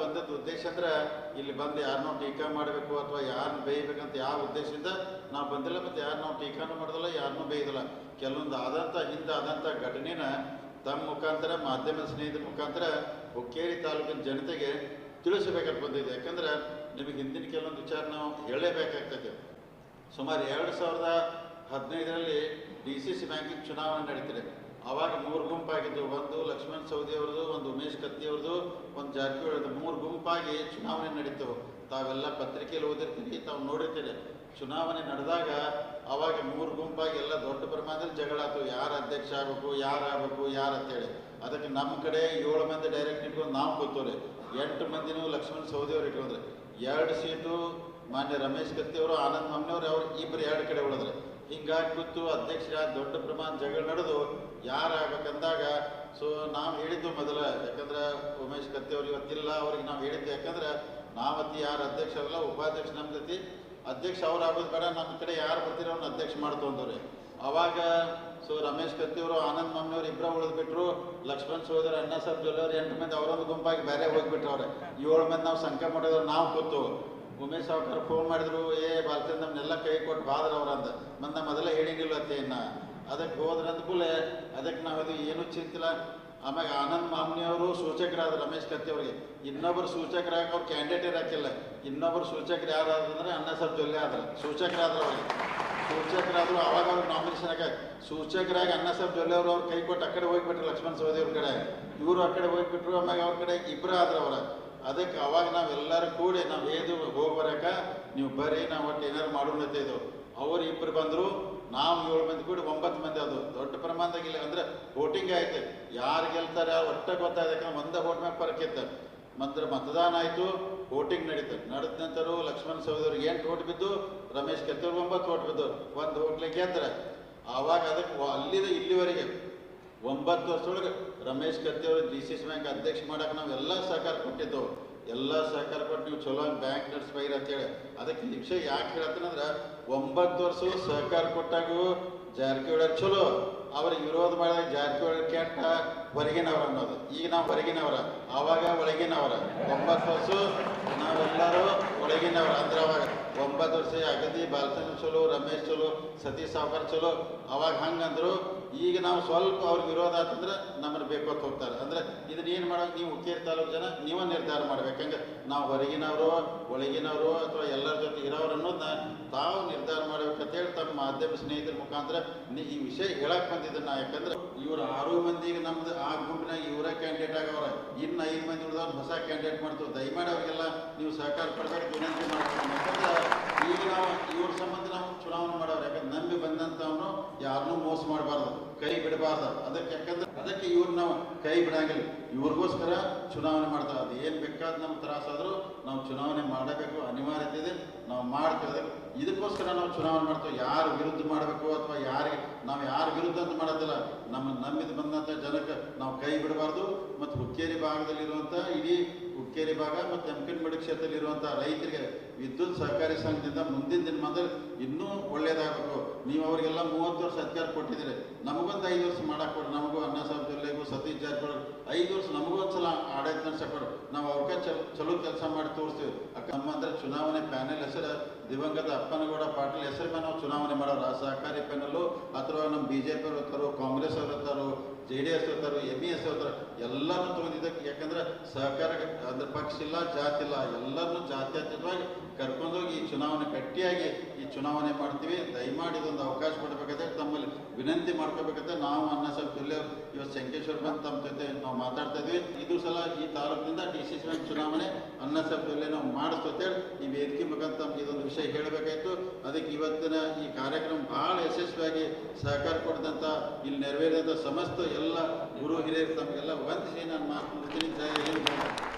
ಬಂದದ್ದು ಉದ್ದೇಶ ಅಂದ್ರೆ ಇಲ್ಲಿ ಬಂದು ಯಾರನ್ನೋ ಟೀಕಾ ಮಾಡಬೇಕು ಅಥವಾ ಯಾರನ್ನ ಬೇಯಬೇಕಂತ ಯಾವ ಉದ್ದೇಶದಿಂದ ನಾವು ಬಂದಿಲ್ಲ ಮತ್ತು ಯಾರು ನಾವು ಟೀಕಾನು ಮಾಡೋದಿಲ್ಲ, ಯಾರನ್ನೂ ಬೇಯ್ದಿಲ್ಲ. ಕೆಲವೊಂದು ಆದಂಥ ಹಿಂದೆ ಆದಂತ ಘಟನೆನ ತಮ್ಮ ಮುಖಾಂತರ ಮಾಧ್ಯಮ ಸ್ನೇಹಿತರ ಮುಖಾಂತರ ಹುಕ್ಕೇರಿ ತಾಲೂಕಿನ ಜನತೆಗೆ ತಿಳಿಸಬೇಕಂತ ಬಂದಿದೆ. ಯಾಕಂದ್ರೆ ನಿಮಗೆ ಹಿಂದಿನ ಕೆಲವೊಂದು ವಿಚಾರ ನಾವು ಹೇಳಲೇಬೇಕಾಗ್ತದೆ. ಸುಮಾರು ಎರಡು ಸಾವಿರದ ಹದಿನೈದರಲ್ಲಿ ಡಿ ಸಿ ಸಿ ಬ್ಯಾಂಕಿಂಗ್ ಚುನಾವಣೆ ನಡೀತಿದೆ. ಆವಾಗ ಮೂರು ಗುಂಪಾಗಿದ್ದು, ಒಂದು ಲಕ್ಷ್ಮಣ್ ಸವದಿ ಅವ್ರದ್ದು ಒಂದು ಉಮೇಶ್ ಕತ್ತಿ ಅವ್ರದ್ದು ಒಂದು ಜಾರಕಿಹೊಳಿ ಮೂರು ಗುಂಪಾಗಿ ಚುನಾವಣೆ ನಡೀತು. ತಾವೆಲ್ಲ ಪತ್ರಿಕೆಯಲ್ಲಿ ಓದಿರ್ತೀರಿ, ತಾವು ನೋಡಿರ್ತೀರಿ. ಚುನಾವಣೆ ನಡೆದಾಗ ಅವಾಗ ಮೂರು ಗುಂಪಾಗಿ ಎಲ್ಲ ದೊಡ್ಡ ಪ್ರಮಾಣದಲ್ಲಿ ಜಗಳ ಆಯ್ತು. ಯಾರು ಅಧ್ಯಕ್ಷ ಆಗಬೇಕು, ಯಾರು ಆಗಬೇಕು, ಯಾರು ಅಂತೇಳಿ ಅದಕ್ಕೆ ನಮ್ಮ ಕಡೆ ಏಳು ಮಂದಿ ಡೈರೆಕ್ಟ್ ಇಟ್ಕೊಂಡು ನಾವು ಕೂತವ್ರಿ. ಎಂಟು ಮಂದಿನೂ ಲಕ್ಷ್ಮಣ್ ಸವದಿ ಅವ್ರು ಇಟ್ಕೊಂಡ್ರೆ. ಎರಡು ಸೀಟು ಮಾನ್ಯ ರಮೇಶ್ ಕತ್ತಿ ಅವರು ಆನಂದ್ ಮಮ್ನವ್ರು ಅವ್ರು ಇಬ್ಬರು ಎರಡು ಕಡೆ ಉಳಿದ್ರೆ. ಹಿಂಗಾಗಿ ಕೂತು ಅಧ್ಯಕ್ಷರ ದೊಡ್ಡ ಪ್ರಮಾಣ ಜಗಳ ನಡೆದು ಯಾರು ಆಗ್ಬೇಕಂದಾಗ ಸೊ ನಾವು ಹೇಳಿದ್ದು ಮೊದಲು, ಯಾಕಂದ್ರೆ ಉಮೇಶ್ ಕತ್ತಿ ಅವ್ರಿಗೆ ಇವತ್ತಿಲ್ಲ, ಅವ್ರಿಗೆ ನಾವು ಹೇಳಿದ್ದು ಯಾಕಂದ್ರೆ ನಾವತ್ತಿ ಯಾರು ಅಧ್ಯಕ್ಷ ಅವಲ್ಲ ಉಪಾಧ್ಯಕ್ಷ ನಮ್ದತಿ ಅಧ್ಯಕ್ಷ ಅವ್ರು ಆಗೋದು ಬೇಡ ನಮ್ಮ ಕಡೆ ಯಾರು ಬರ್ತೀರೋ ಅವ್ನ ಅಧ್ಯಕ್ಷ ಮಾಡ್ತೊಂದವ್ರಿ ಅವಾಗ ಸೊ ರಮೇಶ್ ಕತ್ತಿಯವರು ಆನಂದ್ ಮಮ್ಮಿಯವರು ಇಬ್ಬರ ಉಳಿದು ಬಿಟ್ರು, ಲಕ್ಷ್ಮಣ್ ಸೋದರ ಅಣ್ಣ ಸರ್ ಜೊಲ್ಲೆಯವ್ರು ಎಂಟು ಮಂದಿ ಅವರೊಂದು ಗುಂಪಾಗಿ ಬೇರೆ ಹೋಗ್ಬಿಟ್ರು ಅವ್ರೆ ಏಳು ಮಂದಿ ನಾವು ಸಂಖ್ಯೆ ಮಾಡಿದ್ರು, ನಾವು ಕೂತು. ಉಮೇಶ್ ಸಾವ್ಕರ್ ಫೋನ್ ಮಾಡಿದ್ರು, ಏ, ಬರ್ತೀನಿ ನಮ್ಮನ್ನೆಲ್ಲ ಕೈ ಕೊಟ್ಟು ಬಾದ್ರ ಅವ್ರಂದ ಮಂದ ಮೊದಲೇ ಹೇಳಿಂಗಿಲ್ಲ ಅತ್ತೆ ಇನ್ನ ಅದಕ್ಕೆ ಹೋದ್ರಂದ ಕೂಲೆ ಅದಕ್ಕೆ ನಾವು ಅದು ಏನೂ ಚಿಂತಿಲ್ಲ. ಆಮ್ಯಾಗ ಆನಂದ್ ಮಾಮ್ನಿಯವರು ಸೂಚಕರಾದ ರಮೇಶ್ ಕತ್ತಿ ಅವ್ರಿಗೆ. ಇನ್ನೊಬ್ಬರು ಸೂಚಕರಾಗ ಅವ್ರು ಕ್ಯಾಂಡಿಡೇಟ್ ಹಾಕಿಲ್ಲ. ಇನ್ನೊಬ್ಬರು ಸೂಚಕರು ಯಾರು ಅಂದ್ರೆ ಅಣ್ಣ ಸರ್ ಜೊಲ್ಲೆ ಆದ್ರೆ. ಸೂಚಕರಾದ್ರು ಅವ್ರಿಗೆ. ಸೂಚಕರಾದ್ರು ಅವಾಗ ಅವ್ರಿಗೆ ನಾಮಿನೇಷನ್ ಆಗ ಸೂಚಕರಾಗಿ ಅಣ್ಣ ಸರ್ ಜೊಲ್ಲೆ ಅವರು ಅವ್ರು ಕೈ ಕೊಟ್ಟು ಆ ಕಡೆ ಹೋಗಿಬಿಟ್ರು ಲಕ್ಷ್ಮಣ್ ಸವದಿ ಅವ್ರ ಕಡೆ. ಇವರು ಆ ಕಡೆ ಹೋಗಿಬಿಟ್ರು, ಆಮ್ಯಾಗ ಅವ್ರ ಕಡೆ ಇಬ್ಬರು ಆದ್ರೆ ಅವ್ರ. ಅದಕ್ಕೆ ಅವಾಗ ನಾವೆಲ್ಲರೂ ಕೂಡಿ ನಾವು ಏದು ಹೋಗ್ಬರಕ ನೀವು ಬರ್ರಿ ನಾವು ಒಟ್ಟು ಏನಾರು ಮಾಡೋಣ ಇದು ಅವ್ರು ಇಬ್ಬರು ಬಂದರು, ನಾವು ಏಳು ಮಂದಿ ಕೂಡಿ ಒಂಬತ್ತು ಮಂದಿ ಅದು ದೊಡ್ಡ ಪ್ರಮಾಣದಾಗ ಇಲ್ಲ ಅಂದ್ರೆ ವೋಟಿಂಗ್ ಆಯ್ತು. ಯಾರು ಗೆಲ್ತಾರೆ ಒಟ್ಟೆ ಗೊತ್ತಾಯ್ತು ಒಂದೇ ಓಟ್ ಮ್ಯಾಗ ಫರಕ್ ಇತ್ತು ಮಂತ್ರ ಮತದಾನ ಆಯಿತು ವೋಟಿಂಗ್ ನಡೀತು. ನಡೆದ ನಂತರ ಲಕ್ಷ್ಮಣ ಸಹೋದರಿಗೆ ಎಂಟು ಓಟ್ ಬಿದ್ದು, ರಮೇಶ್ ಕೆತ್ತೂರು ಒಂಬತ್ತು ಓಟ್ ಬಿದ್ದು, ಒಂದು ಹೋಟ್ಲಿಗೆ ಅಂದ್ರೆ ಆವಾಗ ಅದಕ್ಕೆ ಅಲ್ಲಿಂದ ಇಲ್ಲಿವರೆಗೆ ಒಂಬತ್ತು ವರ್ಷದೊಳಗೆ ರಮೇಶ್ ಕತ್ತಿ ಅವರು ಡಿ ಸಿ ಸಿ ಬ್ಯಾಂಕ್ ಅಧ್ಯಕ್ಷ ಮಾಡಕ್ಕೆ ನಾವು ಎಲ್ಲ ಸಹಕಾರ ಕೊಟ್ಟಿದ್ದೆವು. ಎಲ್ಲ ಸಹಕಾರ ಕೊಟ್ಟು ನೀವು ಚಲೋ ಬ್ಯಾಂಕ್ ನಡೆಸ್ಬೈರಿ ಅಂತೇಳಿ ಅದಕ್ಕೆ ಈ ವಿಷಯ ಯಾಕೆ ಹೇಳ್ತೀನಂದ್ರೆ ಒಂಬತ್ತು ವರ್ಷ ಸಹಕಾರ ಕೊಟ್ಟಾಗೂ ಜಾರಕಿಹೊಳಿ ಚಲೋ. ಅವ್ರ ವಿರೋಧ ಮಾಡಿದಾಗ ಜಾರಕಿಹೊಳಿ ಕೆಟ್ಟ ಹೊರಗಿನವ್ರ ಅನ್ನೋದು. ಈಗ ನಾವು ಹೊರಗಿನವರ, ಆವಾಗ ಒಳಗಿನವರ. ಒಂಬತ್ತು ವರ್ಷ ನಾವೆಲ್ಲರೂ ಒಳಗಿನವರ. ಅಂದ್ರೆ ವರ್ಷ ಅಗದಿ ಬಾಲಚಂದ್ರ ಚಲೋ, ರಮೇಶ್ ಚಲೋ, ಸತೀಶ್ ಸಾವ್ಕರ್ ಚಲೋ, ಅವಾಗ ಹಂಗಂದ್ರು, ಈಗ ನಾವು ಸ್ವಲ್ಪ ಅವ್ರಿಗೆ ವಿರೋಧ ಆತಂದ್ರೆ ನಮ್ಮನ್ನು ಬೇಕೋತ್ ಹೋಗ್ತಾರೆ. ಅಂದ್ರೆ ಇದನ್ನ ಏನು ಮಾಡೋಕೆ ನೀವು ಹುಕ್ಕೇರಿ ತಾಲೂಕು ಜನ, ನೀವೇ ನಿರ್ಧಾರ ಮಾಡ್ಬೇಕಂಗೆ ನಾವು ಹೊರಗಿನವರು, ಒಳಗಿನವರು ಅಥವಾ ಎಲ್ಲರ ಜೊತೆ ಇರೋರು ಅನ್ನೋದನ್ನ ತಾವು ನಿರ್ಧಾರ ಮಾಡ್ಬೇಕಂತೇಳಿ ತಮ್ಮ ಮಾಧ್ಯಮ ಸ್ನೇಹಿತರ ಮುಖಾಂತರ ನೀ ಈ ವಿಷಯ ಹೇಳಕ್ ಬಂದಿದ್ದೆ ನಾ ಯಾಕಂದ್ರೆ ಇವ್ರ ಆರು ಮಂದಿಗೆ ನಮ್ದು ಆ ಗುಂಪಿನಾಗ ಇವರ ಕ್ಯಾಂಡಿಡೇಟ್ ಆಗವ್ರ. ಇನ್ನು ಉಳಿದವ್ರು ಹೊಸ ಕ್ಯಾಂಡಿಡೇಟ್ ಮಾಡ್ತೀವಿ. ದಯಮಾಡಿ ಅವರಿಗೆಲ್ಲ ನೀವು ಸಹಕಾರ ಕೊಡಬೇಕು, ವಿನಂತಿ ಮಾಡ್ತೀವಿ ಈಗ ನಾವು ಇವ್ರ ಸಂಬಂಧ ನಾವು ಚುನಾವಣೆ ಮಾಡೋರು. ಯಾಕಂದ್ರೆ ನಂಬಿ ಬಂದಂಥವ್ನು ಯಾರನ್ನೂ ಮೋಸ ಮಾಡಬಾರ್ದು. ಕೈ ಬಿಡಬಾರ್ದು. ಅದಕ್ಕೆ ಯಾಕಂದ್ರೆ ಅದಕ್ಕೆ ಇವ್ರು ನಾವು ಕೈ ಬಿಡಂಗಿಲ್ಲ. ಇವ್ರಿಗೋಸ್ಕರ ಚುನಾವಣೆ ಮಾಡ್ತಾರೆ ಅದು ಏನು ಬೇಕಾದ ನಮ್ಗೆ ತ್ರಾಸಾದರೂ ನಾವು ಚುನಾವಣೆ ಮಾಡಬೇಕು. ಅನಿವಾರ್ಯತೆ ಇದೆ. ನಾವು ಮಾಡ್ತೇವೆ. ಇದಕ್ಕೋಸ್ಕರ ನಾವು ಚುನಾವಣೆ ಮಾಡ್ತೇವೆ. ಯಾರು ವಿರುದ್ಧ ಮಾಡಬೇಕು ಅಥವಾ ಯಾರಿಗೆ ವಿರುದ್ಧ ಅಂತ ಮಾಡೋದಿಲ್ಲ ನಮ್ಮ ನಂಬಿದ ಬಂದಂಥ ಜನಕ್ಕೆ ನಾವು ಕೈ ಬಿಡಬಾರ್ದು, ಮತ್ತು ಹುಕ್ಕೇರಿ ಭಾಗದಲ್ಲಿರುವಂಥ ಇಡೀ ಹುಕ್ಕೇರಿ ಭಾಗ ಮತ್ತು ಎಮ್ಕನ್ಮಡಿ ಕ್ಷೇತ್ರದಲ್ಲಿರುವಂಥ ರೈತರಿಗೆ ವಿದ್ಯುತ್ ಸಹಕಾರಿ ಸಂಘದಿಂದ ಮುಂದಿನ ದಿನಮಾನದಲ್ಲಿ ಇನ್ನೂ ಒಳ್ಳೆಯದಾಗಬೇಕು ನೀವು ಅವರಿಗೆಲ್ಲ ಮೂವತ್ತು ವರ್ಷ ಅಧಿಕಾರ ಕೊಟ್ಟಿದ್ದೀರಿ. ನಮಗೊಂದು ಐದು ವರ್ಷ ಮಾಡಕ್ಕೆ ಸತೀಶ್ ಜಾರಕಿಹೊಳಿ ಐದು ವರ್ಷ ನಮಗೂ ಒಂದ್ಸಲ ಆಡಳಿತ ನಡ್ಸಕ್ಕೆ ಕೊಡು ನಾವು ಅವ್ರಿಗೆ ಚಲೋ ಕೆಲಸ ಮಾಡಿ ತೋರಿಸ್ತೀವಿ. ಅಕ್ಕ, ನಮ್ಮ ಅಂದ್ರೆ ಚುನಾವಣೆ ಪ್ಯಾನೆಲ್ ಹೆಸರು ದಿವಂಗತ ಅಪ್ಪನಗೌಡ ಪಾಟೀಲ್ ಹೆಸರು ಮೇಲೆ ನಾವು ಚುನಾವಣೆ ಮಾಡೋರು. ಆ ಸಹಕಾರಿ ಪ್ಯಾನಲ್ಲು ಅಥವಾ ನಮ್ಮ ಬಿ ಜೆ ಪಿ ಅವ್ರು ಕಾಂಗ್ರೆಸ್ ಅವ್ರು ಇರ್ತಾರೋ ಜೆ ಡಿ ಎಸ್ ಇರ್ತಾರೋ ಎಂ ಇ ಎಸ್ ಇರ್ತಾರೋ ಎಲ್ಲರೂ ತೊಗೊಂಡಿದ್ದಕ್ಕೆ ಯಾಕಂದ್ರೆ ಸಹಕಾರ ಅಂದ್ರೆ ಪಕ್ಷ ಇಲ್ಲ, ಜಾತಿ ಇಲ್ಲ ಎಲ್ಲರನ್ನೂ ಜಾತ್ಯತೀತವಾಗಿ ಕರ್ಕೊಂಡೋಗಿ ಈ ಚುನಾವಣೆ ಗಟ್ಟಿಯಾಗಿ ಈ ಚುನಾವಣೆ ಮಾಡ್ತೀವಿ. ದಯಮಾಡಿ ಇದೊಂದು ಅವಕಾಶ ಕೊಡಬೇಕಾದ್ರೆ ತಮ್ಮಲ್ಲಿ ವಿನಂತಿ ಮಾಡ್ಕೋಬೇಕಂತ ನಾವು ಅನ್ನ ಜಿಲ್ಲೆ ಇವತ್ತು ಶಂಕೇಶ್ವರ್ ಬಂದು ತಮ್ಮ ಜೊತೆ ನಾವು ಮಾತಾಡ್ತಾ ಇದ್ವಿ. ಇದು ಸಲ ಈ ತಾಲೂಕಿನಿಂದ ಡಿ ಸಿ ಸಿ ಚುನಾವಣೆ ಅನ್ನ ಸಭೆಯಲ್ಲಿ ನಾವು ಮಾಡಿಸ್ತೇವೆ ಈ ವೇದಿಕೆ ಮುಖಾಂತರ ತಮ್ಗೆ ಇದೊಂದು ವಿಷಯ ಹೇಳಬೇಕಾಯ್ತು. ಅದಕ್ಕೆ ಇವತ್ತಿನ ಈ ಕಾರ್ಯಕ್ರಮ ಬಹಳ ಯಶಸ್ವಿಯಾಗಿ ಸಹಕಾರ ಕೊಡಿದಂಥ ಇಲ್ಲಿ ನೆರವೇರಿದಂಥ ಸಮಸ್ತ ಎಲ್ಲ ಗುರು ಹಿರಿಯರು ತಮಗೆಲ್ಲ ವಂದಿಸಿ ನಾನು ಮಾತು.